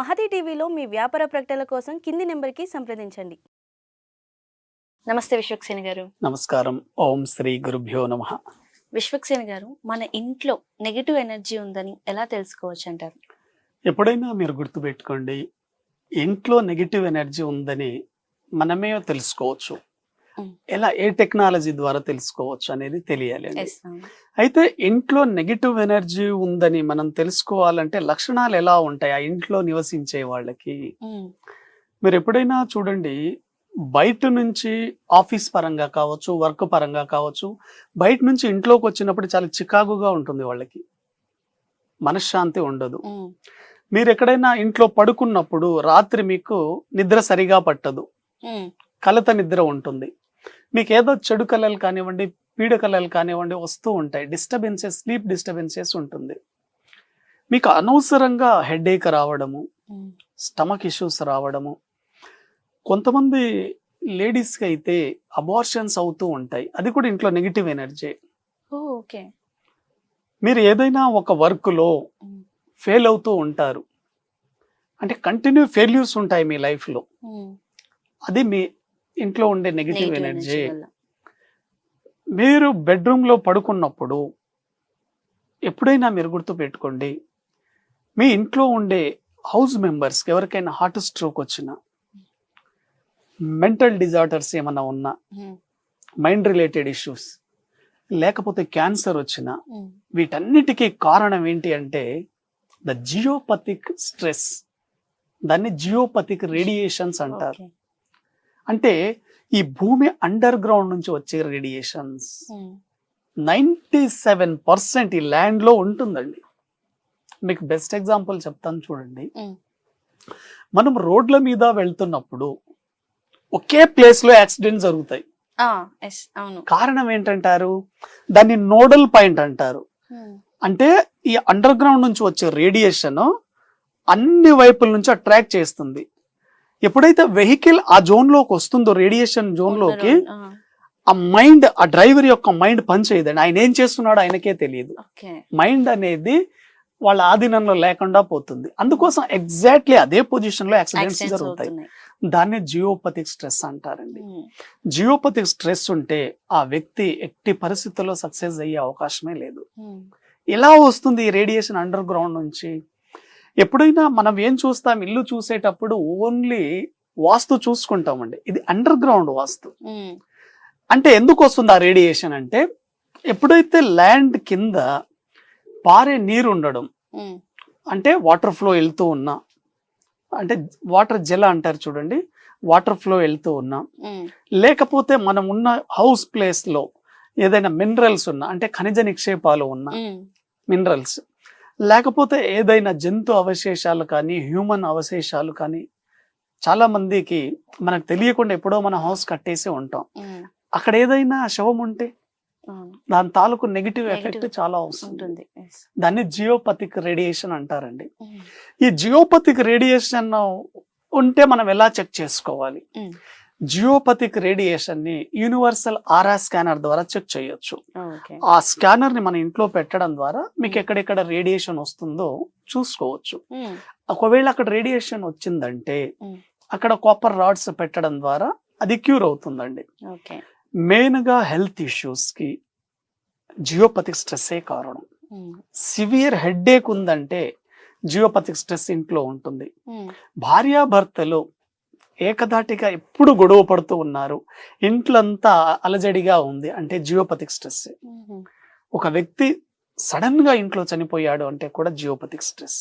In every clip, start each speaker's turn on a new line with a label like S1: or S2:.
S1: మహతి టీవీలో మీ వ్యాపార ప్రకటనల కోసం కింది నెంబర్కి సంప్రదించండి. నమస్తే విశ్వక్సేని గారు.
S2: నమస్కారం. ఓం శ్రీ గురుభ్యో నమ.
S1: విశ్వక్సేని గారు మన ఇంట్లో నెగిటివ్ ఎనర్జీ ఉందని ఎలా తెలుసుకోవచ్చు అంటారు
S2: ఎప్పుడైనా మీరు గుర్తుపెట్టుకోండి ఇంట్లో నెగిటివ్ ఎనర్జీ ఉందని మనమే తెలుసుకోవచ్చు. ఎలా ఏ టెక్నాలజీ ద్వారా తెలుసుకోవచ్చు అనేది తెలియాలి అయితే ఇంట్లో నెగిటివ్ ఎనర్జీ ఉందని మనం తెలుసుకోవాలంటే లక్షణాలు ఎలా ఉంటాయి? ఆ ఇంట్లో నివసించే వాళ్ళకి. మీరు ఎప్పుడైనా చూడండి బయట నుంచి ఆఫీస్ పరంగా కావచ్చు వర్క్ పరంగా కావచ్చు బయట నుంచి ఇంట్లోకి వచ్చినప్పుడు చాలా చికాకుగా ఉంటుంది వాళ్ళకి. మనశ్శాంతి ఉండదు. మీరు ఎక్కడైనా ఇంట్లో పడుకున్నప్పుడు రాత్రి మీకు నిద్ర సరిగా పట్టదు. కలత నిద్ర ఉంటుంది. మీకు ఏదో చెడు కళలు కానివ్వండి పీడ కళలు కానివ్వండి వస్తూ ఉంటాయి. డిస్టర్బెన్సెస్ స్లీప్ డిస్టర్బెన్సెస్ ఉంటుంది. మీకు అనవసరంగా హెడేక్ రావడము స్టమక్ ఇష్యూస్ రావడము. కొంతమంది లేడీస్కి అయితే అబార్షన్స్ అవుతూ ఉంటాయి. అది కూడా ఇంట్లో నెగిటివ్ ఎనర్జీ
S1: ఓకే.
S2: మీరు ఏదైనా ఒక వర్క్లో ఫెయిల్ అవుతూ ఉంటారు. అంటే కంటిన్యూ ఫెయిల్యూర్స్ ఉంటాయి మీ లైఫ్లో అది మీ ఇంట్లో ఉండే నెగిటివ్ ఎనర్జీ మీరు బెడ్రూమ్లో పడుకున్నప్పుడు ఎప్పుడైనా మీరు గుర్తు పెట్టుకోండి మీ ఇంట్లో ఉండే హౌస్ మెంబర్స్కి ఎవరికైనా హార్ట్ స్ట్రోక్ వచ్చినా మెంటల్ డిజార్డర్స్ ఏమైనా ఉన్నా మైండ్ రిలేటెడ్ ఇష్యూస్ లేకపోతే క్యాన్సర్ వచ్చినా వీటన్నిటికీ కారణం ఏంటి అంటే ద జియోపతిక్ స్ట్రెస్ దాన్ని జియోపతిక్ రేడియేషన్స్ అంటారు. అంటే ఈ భూమి అండర్ గ్రౌండ్ నుంచి వచ్చే రేడియేషన్స్ నైంటీ సెవెన్ పర్సెంట్ ఈ ల్యాండ్లో ఉంటుందండి. మీకు బెస్ట్ ఎగ్జాంపుల్ చెప్తాను చూడండి. మనం రోడ్ల మీద వెళ్తున్నప్పుడు ఒకే ప్లేస్లో యాక్సిడెంట్ జరుగుతాయి. కారణం ఏంటంటారు? దాన్ని నోడల్ పాయింట్ అంటారు. అంటే ఈ అండర్ గ్రౌండ్ నుంచి వచ్చే రేడియేషన్ అన్ని వైపుల నుంచి అట్రాక్ట్ చేస్తుంది. ఎప్పుడైతే వెహికల్ ఆ జోన్లోకి వస్తుందో రేడియేషన్ జోన్లోకి ఆ. మైండ్ ఆ డ్రైవర్ యొక్క మైండ్ పని చేయదండి ఆయన ఏం చేస్తున్నాడో ఆయనకే తెలియదు. మైండ్ అనేది వాళ్ళ ఆధీనంలో లేకుండా పోతుంది. అందుకోసం ఎగ్జాక్ట్లీ అదే పొజిషన్లో యాక్సిడెంట్స్ జరుగుతాయి. దాన్ని జియోపతిక్ స్ట్రెస్ అంటారండి. జియోపతిక్ స్ట్రెస్ ఉంటే ఆ వ్యక్తి ఎట్టి పరిస్థితుల్లో సక్సెస్ అయ్యే అవకాశమే లేదు. ఎలా వస్తుంది ఈ రేడియేషన్ అండర్ గ్రౌండ్ నుంచి. ఎప్పుడైనా మనం ఏం చూస్తాం ఇల్లు చూసేటప్పుడు ఓన్లీ వాస్తు చూసుకుంటామండి ఇది అండర్ గ్రౌండ్ వాస్తు. అంటే ఎందుకు వస్తుంది ఆ రేడియేషన్ అంటే ఎప్పుడైతే ల్యాండ్ కింద పారే నీరు ఉండడం. అంటే వాటర్ ఫ్లో వెళ్తూ ఉన్నా అంటే వాటర్ జల అంటారు చూడండి వాటర్ ఫ్లో వెళ్తూ ఉన్నా. లేకపోతే మనం ఉన్న హౌస్ ప్లేస్లో ఏదైనా మినరల్స్ ఉన్నా అంటే ఖనిజ నిక్షేపాలు ఉన్నా. మినరల్స్ లేకపోతే ఏదైనా జంతు అవశేషాలు కానీ హ్యూమన్ అవశేషాలు కానీ చాలా మందికి మనకు తెలియకుండా ఎప్పుడో మన హౌస్ కట్టేసి ఉంటాం. అక్కడ ఏదైనా శవం ఉంటే. దాని తాలూకు నెగిటివ్ ఎఫెక్ట్ చాలా
S1: ఉంటుంది.
S2: దాన్ని జియోపతిక్ రేడియేషన్ అంటారండి. ఈ జియోపతిక్ రేడియేషన్ ఉంటే మనం ఎలా చెక్ చేసుకోవాలి. జియోపతిక్ రేడియేషన్ని యూనివర్సల్ ఆర్ఆ స్కానర్ ద్వారా చెక్ చేయొచ్చు ఆ స్కానర్ని మన ఇంట్లో పెట్టడం ద్వారా మీకు ఎక్కడెక్కడ రేడియేషన్ వస్తుందో చూసుకోవచ్చు
S1: Mm.
S2: ఒకవేళ అక్కడ రేడియేషన్ వచ్చిందంటే
S1: Mm.
S2: అక్కడ కాపర్ రాడ్స్ పెట్టడం ద్వారా అది క్యూర్ అవుతుందండి మెయిన్గా హెల్త్ ఇష్యూస్కి జియోపతిక్ స్ట్రెస్సే కారణం. సివియర్ హెడ్ఏక్ ఉందంటే జియోపతిక్ స్ట్రెస్ ఇంట్లో ఉంటుంది. భార్యాభర్తలు ఏకధాటిగా ఎప్పుడు గొడవ పడుతూ ఉన్నారు. ఇంట్లంతా అలజడిగా ఉంది. అంటే జియోపతిక్ స్ట్రెస్. ఒక వ్యక్తి సడన్గా ఇంట్లో చనిపోయాడు అంటే కూడా జియోపతిక్ స్ట్రెస్.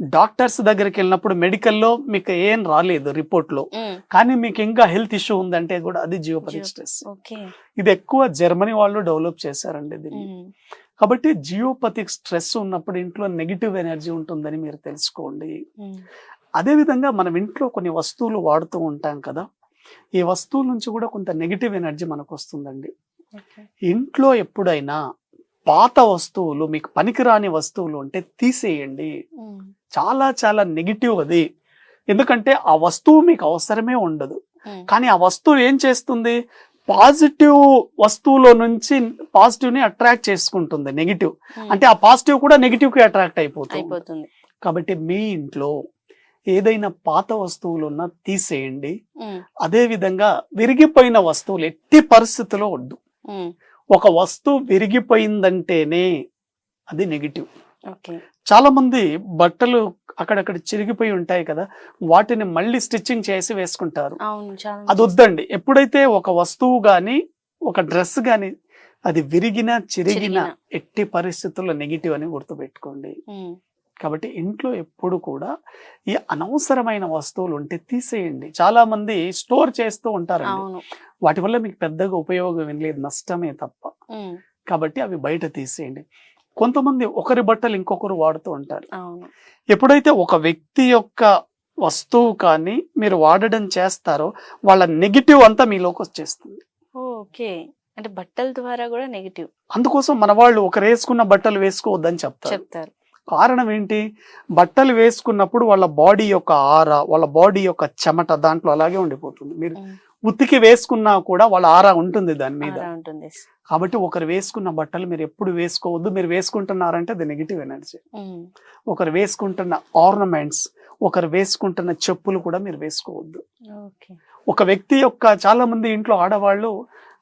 S2: డాక్టర్స్ దగ్గరికి వెళ్ళినప్పుడు మెడికల్లో మీకు ఏం రాలేదు
S1: రిపోర్ట్లో.
S2: కానీ మీకు ఇంకా హెల్త్ ఇష్యూ ఉందంటే కూడా అది జియోపతిక్ స్ట్రెస్. ఇది ఎక్కువ జర్మనీ వాళ్ళు డెవలప్ చేశారండి దీన్ని. కాబట్టి జియోపతిక్ స్ట్రెస్ ఉన్నప్పుడు ఇంట్లో నెగిటివ్ ఎనర్జీ ఉంటుందని మీరు తెలుసుకోండి.
S1: Mm.
S2: అదే విధంగా మనం ఇంట్లో కొన్ని వస్తువులు వాడుతూ ఉంటాం కదా ఈ వస్తువుల నుంచి కూడా కొంత నెగిటివ్ ఎనర్జీ మనకు వస్తుందండి ఇంట్లో ఎప్పుడైనా పాత వస్తువులు మీకు పనికిరాని వస్తువులు ఉంటే తీసేయండి. చాలా చాలా నెగిటివ్ అది ఎందుకంటే ఆ వస్తువు మీకు అవసరమే ఉండదు. కానీ ఆ వస్తువు ఏం చేస్తుంది పాజిటివ్ వస్తువులో నుంచి పాజిటివ్ని అట్రాక్ట్ చేసుకుంటుంది నెగిటివ్. అంటే ఆ పాజిటివ్ కూడా నెగిటివ్కి అట్రాక్ట్ అయిపోతుంది కాబట్టి మీ ఇంట్లో ఏదైనా పాత వస్తువులు ఉన్నా తీసేయండి. అదే విధంగా విరిగిపోయిన వస్తువులు ఎట్టి పరిస్థితిలో వద్దు. ఒక వస్తువు విరిగిపోయిందంటేనే అది నెగిటివ్. చాలా మంది బట్టలు అక్కడక్కడ చిరిగిపోయి ఉంటాయి కదా వాటిని మళ్ళీ స్టిచ్చింగ్ చేసి వేసుకుంటారు. అది వద్దండి. ఎప్పుడైతే ఒక వస్తువు గాని ఒక డ్రెస్ గాని అది విరిగిన చిరిగిన. ఎట్టి పరిస్థితుల్లో నెగిటివ్ అని గుర్తుపెట్టుకోండి. కాబట్టి ఇంట్లో ఎప్పుడు కూడా ఈ అనవసరమైన వస్తువులు ఉంటే తీసేయండి. చాలా మంది స్టోర్ చేస్తూ ఉంటారండి.
S1: అవును.
S2: వాటి వల్ల మీకు పెద్దగా ఉపయోగం ఏం లేదు నష్టమే తప్ప. కాబట్టి అవి బయట తీసేయండి. కొంతమంది ఒకరి బట్టలు ఇంకొకరు వాడుతూ ఉంటారు. ఎప్పుడైతే ఒక వ్యక్తి యొక్క వస్తువు కానీ మీరు వాడడం చేస్తారో వాళ్ళ నెగిటివ్ అంతా మీలోకి వచ్చేస్తుంది.
S1: ఓకే. అంటే బట్టల ద్వారా కూడా నెగిటివ్.
S2: అందుకోసం మన వాళ్ళు ఒకరు వేసుకున్న బట్టలు వేసుకోవద్దని చెప్తారు.
S1: చెప్తారు.
S2: కారణం ఏంటి బట్టలు వేసుకున్నప్పుడు వాళ్ళ బాడీ యొక్క ఆర వాళ్ళ బాడీ యొక్క చెమట దాంట్లో అలాగే ఉండిపోతుంది. మీరు ఉతికి వేసుకున్నా కూడా వాళ్ళ ఆర ఉంటుంది దాని మీద. కాబట్టి ఒకరు వేసుకున్న బట్టలు మీరు ఎప్పుడు వేసుకోవద్దు. మీరు వేసుకుంటున్నారంటే అది నెగిటివ్ ఎనర్జీ ఒకరు వేసుకుంటున్న ఆర్నమెంట్స్ ఒకరు వేసుకుంటున్న చెప్పులు కూడా మీరు వేసుకోవద్దు.
S1: ఓకే.
S2: ఒక వ్యక్తి యొక్క చాలా మంది ఇంట్లో ఆడవాళ్ళు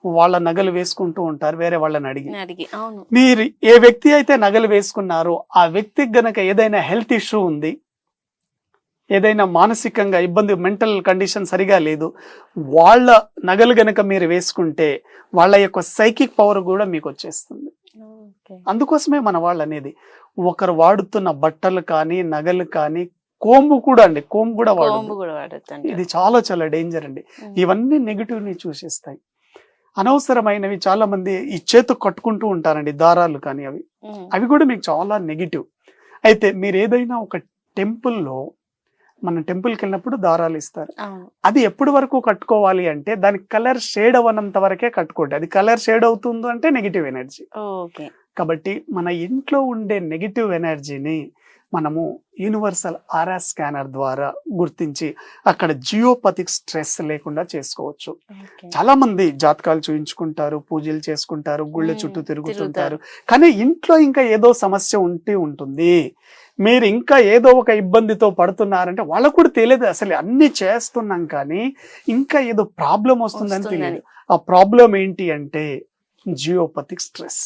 S2: వాళ్ళ నగలు వేసుకుంటూ ఉంటారు వేరే వాళ్ళని అడిగి. మీరు ఏ వ్యక్తి అయితే నగలు వేసుకున్నారో ఆ వ్యక్తికి గనక ఏదైనా హెల్త్ ఇష్యూ ఉంది ఏదైనా మానసికంగా ఇబ్బంది మెంటల్ కండిషన్ సరిగా లేదు వాళ్ళ నగలు గనక మీరు వేసుకుంటే వాళ్ళ యొక్క సైకిక్ పవర్ కూడా మీకు వచ్చేస్తుంది. అందుకోసమే మన వాళ్ళు అనేది ఒకరు వాడుతున్న బట్టలు కానీ నగలు కానీ కోంబు కూడా అండి కోంబు కూడా వాడు ఇది చాలా చాలా డేంజర్ అండి. ఇవన్నీ నెగిటివ్ని చూసిస్తాయి. అనవసరమైనవి చాలా మంది ఈ చేతు కట్టుకుంటూ ఉంటారండి దారాలు కానీ అవి. అవి కూడా మీకు చాలా నెగిటివ్ అయితే మీరు ఏదైనా ఒక టెంపుల్లో మన టెంపుల్కి వెళ్ళినప్పుడు దారాలు ఇస్తారు. అది ఎప్పటి వరకు కట్టుకోవాలి అంటే దానికి కలర్ షేడ్ అవ్వనంత వరకే కట్టుకోండి. అది కలర్ షేడ్ అవుతుందో అంటే నెగిటివ్ ఎనర్జీ
S1: ఓకే.
S2: కాబట్టి మన ఇంట్లో ఉండే నెగిటివ్ ఎనర్జీని మనము యూనివర్సల్ ఆర్ఆర్ స్కానర్ ద్వారా గుర్తించి అక్కడ జియోపతిక్ స్ట్రెస్ లేకుండా చేసుకోవచ్చు చాలా మంది జాతకాలు చూయించుకుంటారు పూజలు చేసుకుంటారు గుళ్ళ. చుట్టూ తిరుగుతుంటారు. కానీ ఇంట్లో ఇంకా ఏదో సమస్య ఉంటే ఉంటుంది మీరు ఇంకా ఏదో ఒక ఇబ్బందితో పడుతున్నారంటే వాళ్ళకు కూడా తెలియదు అసలు అన్ని చేస్తున్నాం కానీ ఇంకా ఏదో ప్రాబ్లం వస్తుందని
S1: వస్తుందని.
S2: తెలియదు ఆ ప్రాబ్లం ఏంటి అంటే జియోపతిక్ స్ట్రెస్.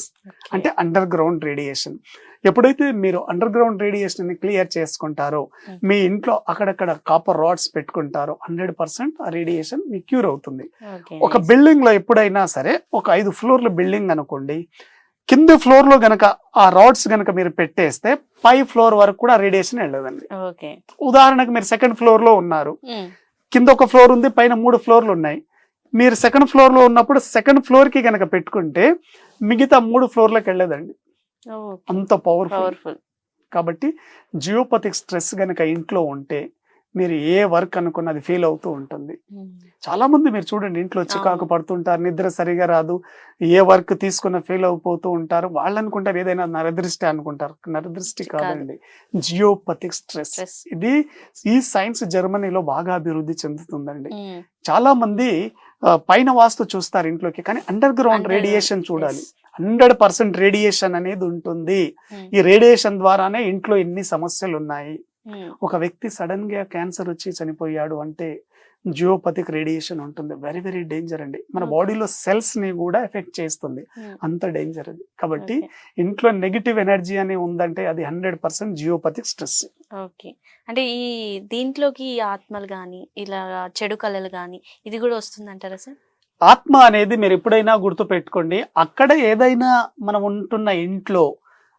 S2: అంటే అండర్ గ్రౌండ్ రేడియేషన్ ఎప్పుడైతే మీరు అండర్ గ్రౌండ్ రేడియేషన్ని క్లియర్ చేసుకుంటారో. మీ ఇంట్లో అక్కడక్కడ కాపర్ రాడ్స్ పెట్టుకుంటారో హండ్రెడ్ పర్సెంట్ ఆ రేడియేషన్ మీ క్యూర్ అవుతుంది. ఒక బిల్డింగ్లో ఎప్పుడైనా సరే ఒక ఐదు ఫ్లోర్ల బిల్డింగ్ అనుకోండి కింద ఫ్లోర్లో గనక ఆ రాడ్స్ గనక మీరు పెట్టేస్తే పై ఫ్లోర్ వరకు కూడా రేడియేషన్ వెళ్ళదండి. ఉదాహరణకు మీరు సెకండ్ ఫ్లోర్లో ఉన్నారు. కింద ఒక ఫ్లోర్ ఉంది పైన మూడు ఫ్లోర్లు ఉన్నాయి. మీరు సెకండ్ ఫ్లోర్లో ఉన్నప్పుడు సెకండ్ ఫ్లోర్కి గనక పెట్టుకుంటే మిగతా మూడు ఫ్లోర్లకు వెళ్ళదండి. అంత పవర్ఫుల్
S1: పవర్ఫుల్
S2: కాబట్టి జియోపతిక్ స్ట్రెస్ గనక ఇంట్లో ఉంటే మీరు ఏ వర్క్ అనుకున్నది ఫీల్ అవుతూ ఉంటుంది. చాలా మంది మీరు చూడండి ఇంట్లో చికాకు. పడుతుంటారు నిద్ర సరిగా రాదు ఏ వర్క్ తీసుకున్న ఫీల్ అయిపోతూ ఉంటారు. వాళ్ళు అనుకుంటారు ఏదైనా నరదృష్టి అనుకుంటారు. నరదృష్టి
S1: కాదు.
S2: కాదండి జియోపతిక్ స్ట్రెస్. ఇది ఈ సైన్స్ జర్మనీలో బాగా అభివృద్ధి చెందుతుందండి. చాలా మంది పైన వాస్తు చూస్తారు ఇంట్లోకి కానీ అండర్ గ్రౌండ్ రేడియేషన్ చూడాలి. హండ్రెడ్ పర్సెంట్ రేడియేషన్ అనేది ఉంటుంది. ఈ రేడియేషన్ ద్వారానే ఇంట్లో ఎన్ని సమస్యలు ఉన్నాయి ఒక వ్యక్తి సడన్గా క్యాన్సర్ వచ్చి చనిపోయాడు అంటే జియోపతిక్ రేడియేషన్ ఉంటుంది. వెరీ వెరీ డేంజర్ అండి. మన
S1: Okay.
S2: బాడీలో సెల్స్ని కూడా ఎఫెక్ట్ చేస్తుంది. అంత డేంజర్ అది. కాబట్టి ఇంట్లో నెగిటివ్ ఎనర్జీ అని ఉందంటే అది hundred percent geopathic stress.
S1: Okay. అంటే ఈ దీంట్లోకి ఆత్మలు కానీ ఇలా చెడు కళలు కానీ ఇది కూడా వస్తుంది అంటారా సార్?
S2: ఆత్మ అనేది మీరు ఎప్పుడైనా గుర్తు పెట్టుకోండి అక్కడ ఏదైనా మనం ఉంటున్న ఇంట్లో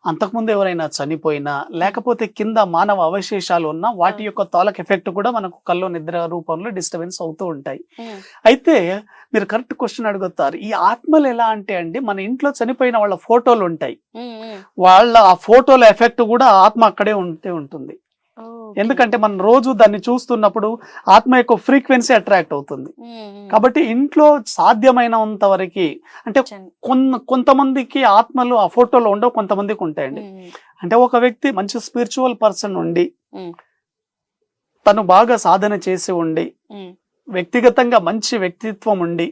S2: అంతకుముందు ఎవరైనా చనిపోయినా లేకపోతే కింద మానవ అవశేషాలు ఉన్నా వాటి యొక్క తాలక్ ఎఫెక్ట్ కూడా మనకు కల్లో నిద్ర రూపంలో డిస్టర్బెన్స్ అవుతూ ఉంటాయి. అయితే మీరు కరెక్ట్ క్వశ్చన్ అడుగుతారు ఈ ఆత్మలు ఎలా అంటే అండి మన ఇంట్లో చనిపోయిన వాళ్ళ ఫోటోలు ఉంటాయి. వాళ్ళ ఆ ఫోటోల ఎఫెక్ట్ కూడా ఆత్మ అక్కడే ఉంటే ఉంటుంది. ఎందుకంటే మనం రోజు దాన్ని చూస్తున్నప్పుడు ఆత్మ యొక్క ఫ్రీక్వెన్సీ అట్రాక్ట్ అవుతుంది. కాబట్టి ఇంట్లో సాధ్యమైనంత వరకు అంటే కొన్న కొంతమందికి ఆత్మలు ఆ ఫోటోలో ఉండవు కొంతమందికి ఉంటాయండి. అంటే ఒక వ్యక్తి మంచి స్పిరిచువల్ పర్సన్ ఉండి. తను బాగా సాధన చేసి ఉండి వ్యక్తిగతంగా మంచి వ్యక్తిత్వం ఉండి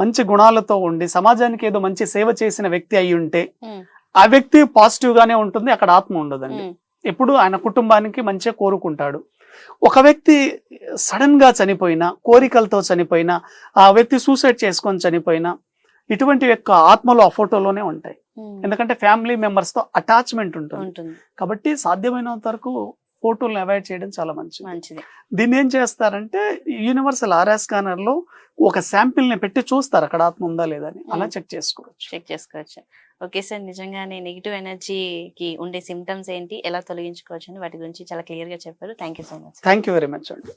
S2: మంచి గుణాలతో ఉండి సమాజానికి ఏదో మంచి సేవ చేసిన వ్యక్తి అయి ఉంటే ఆ వ్యక్తి పాజిటివ్ గానే ఉంటుంది అక్కడ ఆత్మ ఉండదండి. ఎప్పుడు ఆయన కుటుంబానికి మంచిగా కోరుకుంటాడు. ఒక వ్యక్తి సడన్గా చనిపోయినా కోరికలతో చనిపోయినా ఆ వ్యక్తి సూసైడ్ చేసుకొని చనిపోయినా ఇటువంటి యొక్క ఆత్మలు ఆ ఫోటోలోనే ఉంటాయి. ఎందుకంటే ఫ్యామిలీ మెంబర్స్తో అటాచ్మెంట్ ఉంటుంది. కాబట్టి సాధ్యమైనంత వరకు ఫోటోలను అవాయిడ్ చేయడం చాలా మంచిది.
S1: మంచిది.
S2: దీన్ని ఏం చేస్తారంటే యూనివర్సల్ ఆర్ఆర్ స్కానర్లో ఒక శాంపిల్ని పెట్టి చూస్తారు అక్కడ ఆత్మ ఉందా లేదా అని. అలా. చెక్ చేసుకోవచ్చు.
S1: చెక్ చేసుకోవచ్చు. ఓకే సార్ నిజంగానే నెగిటివ్ ఎనర్జీకి ఉండే సిమ్టమ్స్ ఏంటి ఎలా తొలగించుకోవచ్చు అని వాటి గురించి చాలా క్లియర్గా చెప్పారు. Thank you so much
S2: thank you very much అండి.